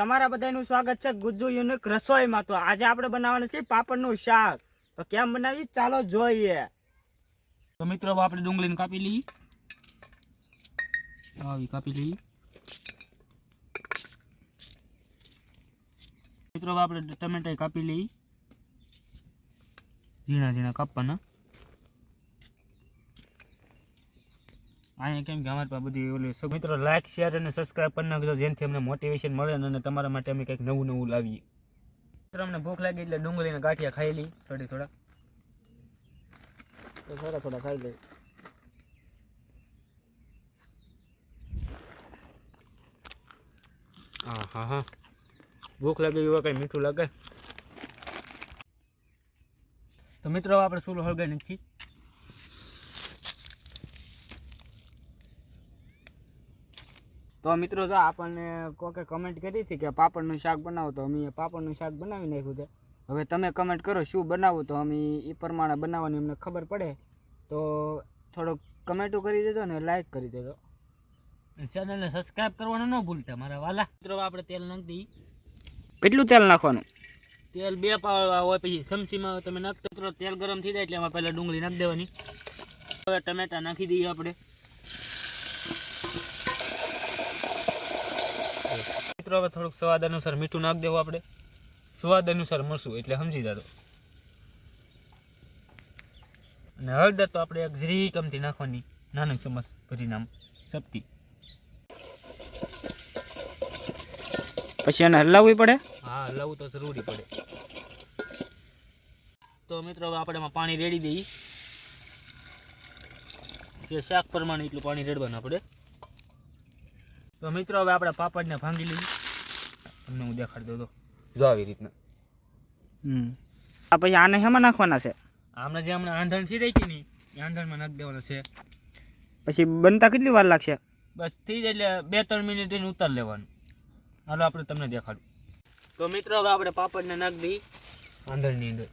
તમારા બધાનું સ્વાગત છે ગુજ્જુ યુનિક રસોઈમાં. તો આજે આપણે બનાવવાનું છે પાપડનું શાક. તો કેમ બનાવી ચાલો જોઈએ. તો મિત્રો આપણે ડુંગળીને કાપી લઈએ. આવી કાપી લઈએ. મિત્રો આપણે ટમેટા કાપી લઈએ. ઝીણા ઝીણા કાપવાના. અહીંયા કેમ કે અમારી પાસે બધી ઓલી મિત્રો લાઇક શેર અને સબસ્ક્રાઈબ કરી નાખજો, જેનાથી અમને મોટિવેશન મળે અને તમારા માટે અમે કંઈક નવું નવું લાવીએ. મિત્રો, અમને ભૂખ લાગી એટલે ડુંગળીને ગાંઠિયા ખાઈ લઈ થોડી થોડા. તો થોડા થોડા ખાઈ લઈ હા હા. હા ભૂખ લાગે એવા કંઈ મીઠું લાગે? તો મિત્રો, આપણે ચૂલો હળગાઈ નાખી તો મિત્રો જો આપણને કોકે કમેન્ટ કરી હતી કે પાપડનું શાક બનાવો તો અમે પાપડનું શાક બનાવી નાખ્યું છે. હવે તમે કમેન્ટ કરો શું બનાવવું તો અમે એ પ્રમાણે બનાવવાની અમને ખબર પડે. તો થોડોક કમેન્ટો કરી દેજો ને લાઈક કરી દેજો. ચેનલને સબસ્ક્રાઇબ કરવાનું ન ભૂલતા મારા વાલા. મિત્રો આપણે તેલ નાખી દઈએ. કેટલું તેલ નાખવાનું? તેલ બે પાવડા હોય પછી સમસીમાં તમે નાખતો તેલ ગરમ થઈ જાય એટલે એમાં પહેલાં ડુંગળી નાખી દેવાની. હવે ટમેટા નાખી દઈએ આપણે. મિત્રો હવે થોડુંક સ્વાદ અનુસાર મીઠું નાખી દેવું આપણે. સ્વાદ અનુસાર મરશું એટલે સમજી જાતો અને હળદર તો આપણે એક ઝરી કમથી નાખવાની નાનું ચમચ ભરીને આમ ચપટી. પછી એને હલાવવી પડે? હા હલાવવું તો જરૂરી પડે. તો મિત્રો હવે આપણે એમાં પાણી રેડી દઈએ. કે શાક પ્રમાણે એટલું પાણી રેડવાનું આપણે. તો મિત્રો હવે આપણે પાપડને ભાંગી લઈએ. તમને હું દેખાડી દઉં તો જો આવી રીતના હમ આ પછી આને હેમાં નાખવાના છે આમને જે હમણાં આંધણ થઈ રહી કે નહીં એ આંધણમાં નાખી દેવાનું છે પછી બનતા કેટલી વાર લાગશે બસ થઈ જાય એટલે બે ત્રણ મિનિટ એને ઉતાર લેવાનું હાલો આપણે તમને દેખાડું તો મિત્રો હવે આપણે પાપડને નાખી દઈએ આંધણની અંદર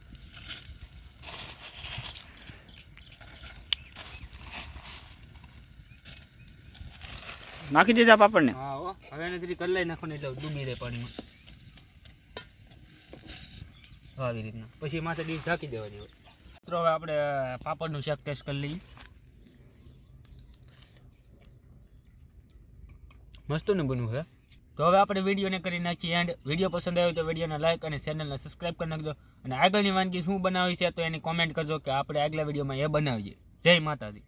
નાખી દીધા પાપડને હા હો હવે એને જરી કલાઈ નાખવાનું એટલે ડૂબી જાય પાણીમાં. આવી રીતના. પછી માથે ડીશ ઢાંકી દેવાની હોય. મિત્રો, હવે આપણે પાપડનું શાક ટેસ્ટ કરી લઈએ. મસ્ત ને બનવું છે. તો હવે આપણે વિડીયોને કરી નાખીએ એન્ડ વીડિયો પસંદ આવ્યો તો વિડીયોને લાઈક અને ચેનલને સબસ્ક્રાઈબ કરી નાખજો. અને આગળની વાનગી શું બનાવી છે તો એની કોમેન્ટ કરજો કે આપણે આગલા વિડીયોમાં એ બનાવીએ. જય માતાજી.